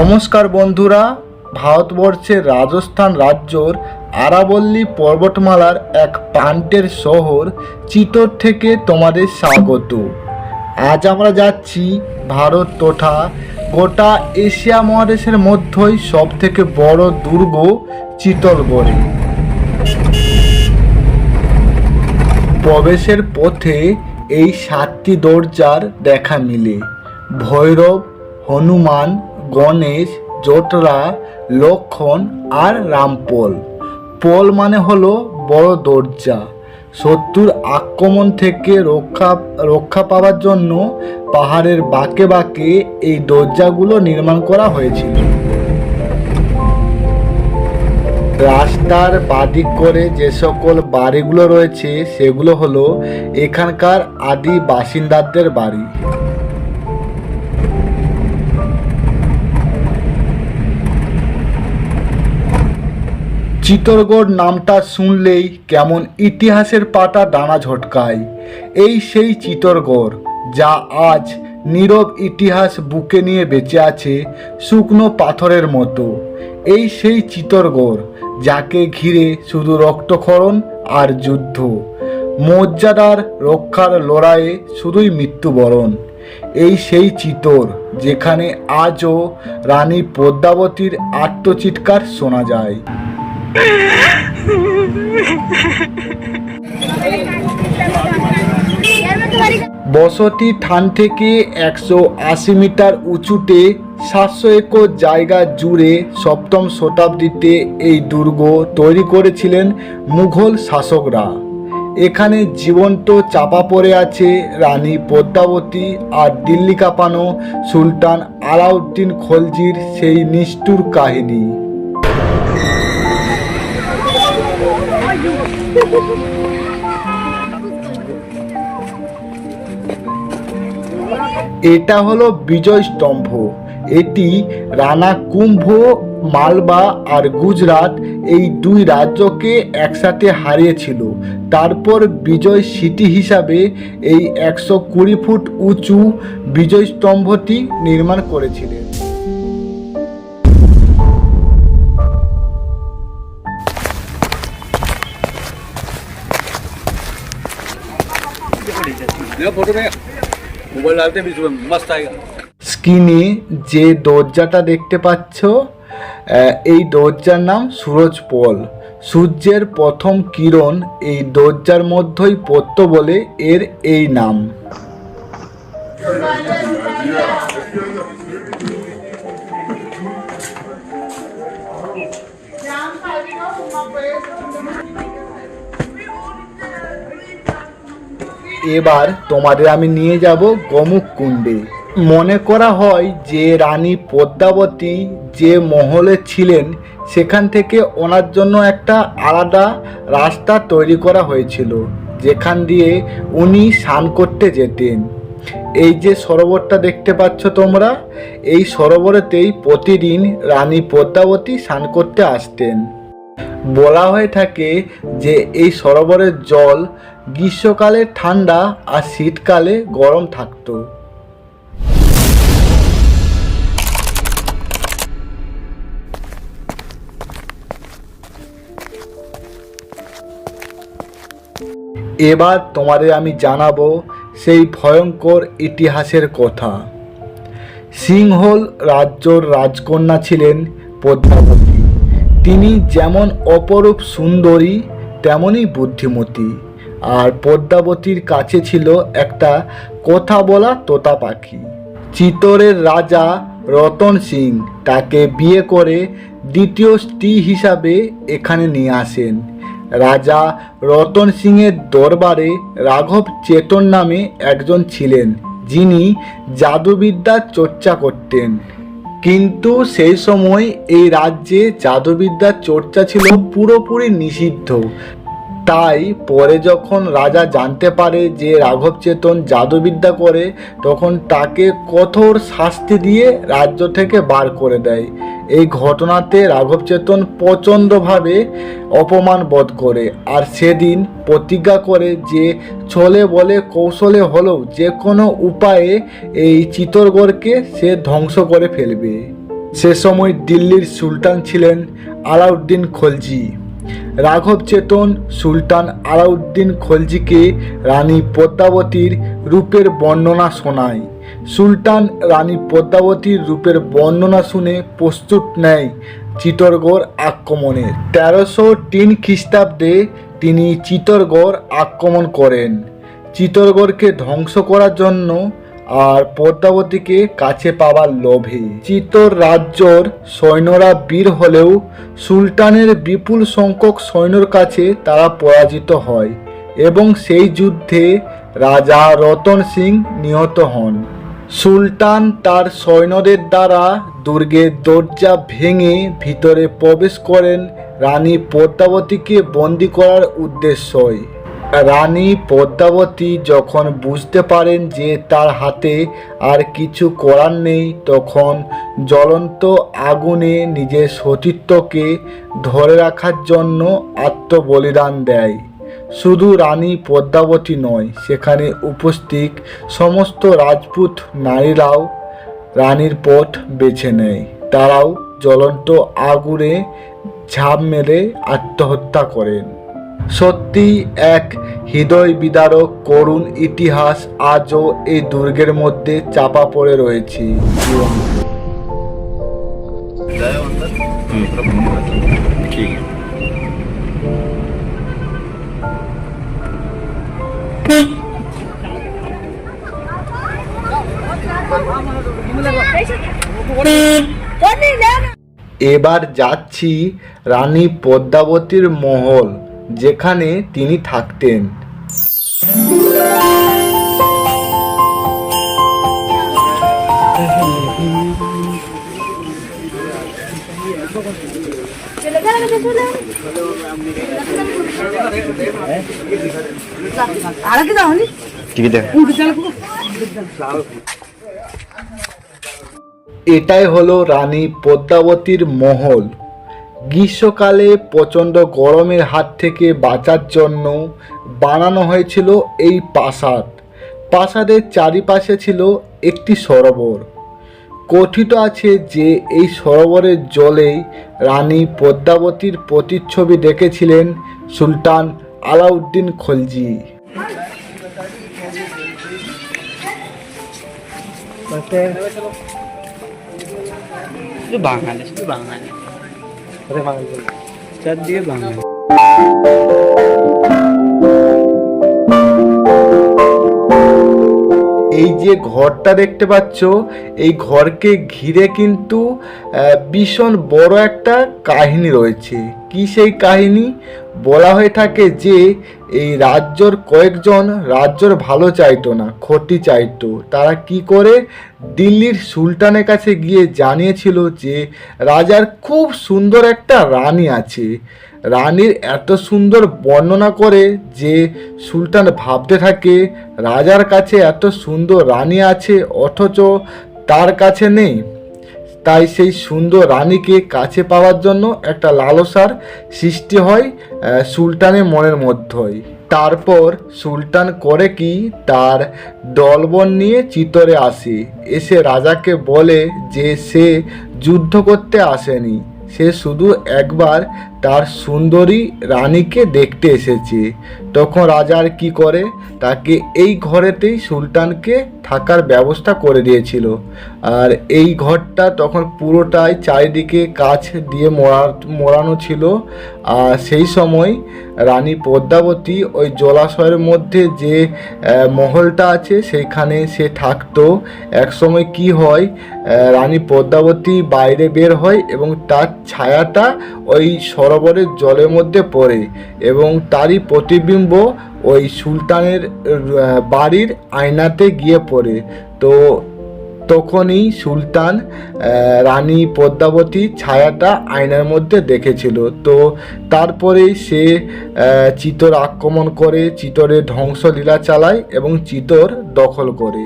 নমস্কার বন্ধুরা, ভারতবর্ষের রাজস্থান রাজ্যর আরাবল্লী পর্বতমালার এক প্রান্তের শহর চিতর থেকে তোমাদের স্বাগত। আজ আমরা যাচ্ছি ভারত তথা গোটা এশিয়া মহাদেশের মধ্যেই সব থেকে বড় দুর্গ চিতরগড়ে প্রবেশের পথে এই সাতটি দরজার দেখা মিলে। ভৈরব, হনুমান গণেশ, জোটরা, লক্ষণ আর রামপোল। পোল মানে হলো বড় দরজা। শত্রুর আক্রমণ থেকে রক্ষা রক্ষা পাওয়ার জন্য পাহাড়ের বাঁকে বাঁকে এই দরজাগুলো নির্মাণ করা হয়েছিল। রাস্তার বাদিক করে যে সকল বাড়িগুলো রয়েছে, সেগুলো হলো এখানকার আদি বাসিন্দাদের বাড়ি। চিতরগড় নামটা শুনলেই কেমন ইতিহাসের পাতা ডানা ঝটকায়। এই সেই চিতরগড়, যা আজ নীরব ইতিহাস বুকে নিয়ে বেঁচে আছে শুকনো পাথরের মতো। এই সেই চিতরগড়, যাকে ঘিরে শুধু রক্তক্ষরণ আর যুদ্ধ। মর্যাদার রক্ষার লড়াইয়ে শুধুই মৃত্যুবরণ। এই সেই চিতর, যেখানে আজও রানী পদ্মাবতীর আত্মচিৎকার শোনা যায়। বসতি থান থেকে একশো আশি মিটার উঁচুতে সাতশো একর জায়গা জুড়ে সপ্তম শতাব্দীতে এই দুর্গ তৈরি করেছিলেন মুঘল শাসকরা। এখানে জীবন্ত চাপা পড়ে আছে রানী পদ্মাবতী আর দিল্লি কাঁপানো সুলতান আলাউদ্দিন খলজির সেই নিষ্ঠুর কাহিনী। এটা হলো বিজয় স্তম্ভ। এটি রানা কুম্ভ, মালবা আর গুজরাট এই দুই রাজ্যকে একসাথে হারিয়েছিল। তারপর বিজয় সিটি হিসাবে এই একশো কুড়ি ফুট উঁচু বিজয় স্তম্ভটি নির্মাণ করেছিলেন। देखो फोटो में मोबाइल डालते हैं बीच में मस्त आएगा স্ক্রিনে যে দরজাটা দেখতে পাচ্ছ আহ, এই দরজার নাম সুরজ পল সূর্যের প্রথম কিরণ এই দরজার মধ্যেই পড়তো বলে এর এই নাম এবার তোমাদের আমি নিয়ে যাব গমুক কুণ্ডে। মনে করা হয় যে রানী পদ্মাবতী যে মহলে ছিলেন, সেখান থেকে ওনার জন্য একটা আলাদা রাস্তা তৈরি করা হয়েছিল, যেখান দিয়ে উনি স্নান করতে যেতেন। এই যে সরোবরটা দেখতে পাচ্ছ তোমরা, এই সরোবরেতেই প্রতিদিন রানী পদ্মাবতী স্নান করতে আসতেন। বলা হয়ে থাকে যে এই সরোবরের জল গ্রীষ্মকালে ঠান্ডা আর শীতকালে গরম থাকতো। এবার তোমাদের আমি জানাব সেই ভয়ঙ্কর ইতিহাসের কথা। সিংহল রাজ্যর রাজকন্যা ছিলেন পদ্মাবতী। তিনি যেমন অপরূপ সুন্দরী, তেমনই বুদ্ধিমতী। আর পদ্মাবতীর কাছে ছিল একটা কথা বলা তোতা পাখি। চিতরের রাজা রতন সিং তাকে বিয়ে করে দ্বিতীয় স্ত্রী হিসাবে এখানে নিয়ে আসেন। রাজা রতন সিংয়ের দরবারে রাঘব চেতন নামে একজন ছিলেন, যিনি জাদুবিদ্যার চর্চা করতেন। কিন্তু সেই সময় এই রাজ্যে জাদুবিদ্যার চর্চা ছিল পুরোপুরি নিষিদ্ধ। তাই পরে যখন রাজা জানতে পারে যে রাঘব চেতন জাদুবিদ্যা করে, তখন তাকে কঠোর শাস্তি দিয়ে রাজ্য থেকে বার করে দেয়। এই ঘটনাতে রাঘব চেতন প্রচণ্ডভাবে অপমান বোধ করে আর সেদিন প্রতিজ্ঞা করে যে ছলে বলে কৌশলে হলেও যে কোনো উপায়ে এই চিতরগড়কে সে ধ্বংস করে ফেলবে। সে সময় দিল্লির সুলতান ছিলেন আলাউদ্দিন খলজি। রাঘব চেতন, সুলতান আলাউদ্দিন খলজিকে রানী পদ্মাবতীর রূপের বর্ণনা শোনায়। সুলতান রানী পদ্মাবতীর রূপের বর্ণনা শুনে প্রস্তুত নেয় চিতরগড় আক্রমণের তেরোশো তিন খ্রিস্টাব্দে তিনি চিতরগড় আক্রমণ করেন। চিতরগড়কে ধ্বংস করার জন্য আর পদ্মাবতীকে কাছে পাওয়ার লোভে। চিতর রাজ্যর সৈন্যরা বীর হলেও সুলতানের বিপুল সংখ্যক সৈন্যর কাছে তারা পরাজিত হয় এবং সেই যুদ্ধে রাজা রতন সিং নিহত হন। সুলতান তার সৈন্যদের দ্বারা দুর্গের দরজা ভেঙে ভিতরে প্রবেশ করেন। রানী পদ্মাবতীকে বন্দি করার উদ্দেশ্যই রানী পদ্মাবতী যখন বুঝতে পারেন যে তার হাতে আর কিছু করার নেই, তখন জ্বলন্ত আগুনে নিজের সতীত্বকে ধরে রাখার জন্য আত্মবলিদান দেয়। শুধু রানী পদ্মাবতী নয়, সেখানে উপস্থিত সমস্ত রাজপুত নারীরাও রানীর পথ বেছে নেয়। তারাও জ্বলন্ত আগুনে ঝাঁপ মেরে আত্মহত্যা করেন। সত্যি এক হৃদয় বিদারক করুণ ইতিহাস আজও এই দুর্গের মধ্যে চাপা পড়ে রয়েছে। এবার যাচ্ছি রানী পদ্মাবতীর মহল। যেখানে তিনি থাকতেন। এটাই হলো রানী পদ্মাবতীর মহল। গ্রীষ্মকালে প্রচণ্ড গরমের হাত থেকে বাঁচার জন্য বানানো হয়েছিল এই প্রাসাদ। প্রাসাদের চারিপাশে ছিল একটি সরোবর। কথিত আছে যে এই সরোবরের জলেই রানী পদ্মাবতীর প্রতিচ্ছবি দেখেছিলেন সুলতান আলাউদ্দিন খলজি। বাঙালি বাঙালি চারদিকে বাঙালি। এই যে ঘরটা দেখতে পাচ্ছ এই ঘরকে ঘিরে কিন্তু আহ, ভীষণ বড় একটা কাহিনী রয়েছে। কি সেই কাহিনী? বলা হয়ে থাকে যে, এই রাজ্যর কয়েকজন রাজ্যর ভালো চাইতো না, ক্ষতি চাইতো। তারা কি করে? দিল্লির সুলতানের কাছে গিয়ে জানিয়েছিল যে, রাজার খুব সুন্দর একটা রানী আছে। রানীর এত সুন্দর বর্ণনা করে যে, সুলতান ভাবতে থাকে, রাজার কাছে এত সুন্দর রানী আছে, অথচ তার কাছে নেই। তাই সেই সুন্দর রানীকে কাছে পাওয়ার জন্য একটা লালসার সৃষ্টি হয় সুলতানের মনের মধ্যেই। তারপর সুলতান করে কি? তার দলবন নিয়ে চিতরে আসে। এসে রাজাকে বলে যে সে যুদ্ধ করতে আসেনি। সে শুধু একবার তার সুন্দরী রানীকে দেখতে এসেছে। তখন রাজার কি করে? তাকে এই ঘরেতেই সুলতানকে থাকার ব্যবস্থা করে দিয়েছিল। আর এই ঘরটা তখন পুরোটাই চারিদিকে কাছ দিয়ে মোড়া, মোড়ানো ছিল। আর সেই সময় রানী পদ্মাবতী ওই জলাশয়ের মধ্যে যে মহলটা আছে, সেইখানে সে থাকতো। এক সময় কি হয় রানী পদ্মাবতী বাইরে বের হয় এবং তার ছায়াটা ওই সরোবরের জলের মধ্যে পড়ে এবং তারই প্রতিবিম্ব ওই সুলতানের বাড়ির আয়নাতে গিয়ে পড়ে। তো তখনই সুলতান রানী পদ্মাবতী ছায়াটা আয়নার মধ্যে দেখেছিল। তো তারপরেই সে চিতর আক্রমণ করে, চিতরের ধ্বংসলীলা চালায় এবং চিতর দখল করে।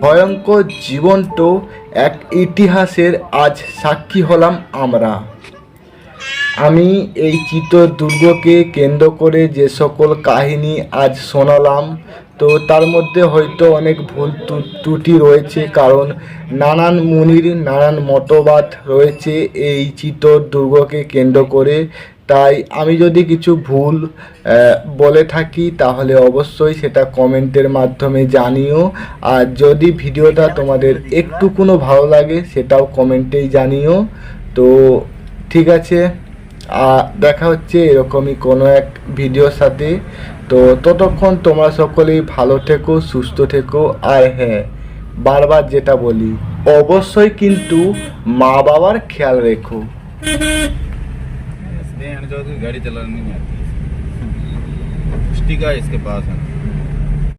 ভয়ঙ্কর জীবন্ত এক ইতিহাসের আজ সাক্ষী হলাম আমরা। আমি এই চিত্রদুর্গকে কেন্দ্র করে যে সকল কাহিনী আজ শোনালাম, তো তার মধ্যে হয়তো অনেক ভুল ত্রু- ত্রুটি রয়েছে, কারণ নানান মুনির, নানান মতবাদ রয়েছে এই চিত্রদুর্গকে কেন্দ্র করে। তাই আমি যদি কিছু ভুল বলে থাকি, তাহলে অবশ্যই সেটা কমেন্টের মাধ্যমে জানিও। আর যদি ভিডিওটা তোমাদের একটু কোনো ভালো লাগে, সেটাও কমেন্টেই জানিও। তো ঠিক আছে দেখা হচ্ছে এরকমই কোনো এক ভিডিওর সাথে। তো ততক্ষণ তোমরা সকলেই ভালো থেকো, সুস্থ থেকো। আর হ্যাঁ বারবার যেটা বলি, অবশ্যই কিন্তু মা বাবার খেয়াল রেখো। इसलिए जाओ तो गाड़ी चलाने नहीं आती। स्टिका इसके पास है।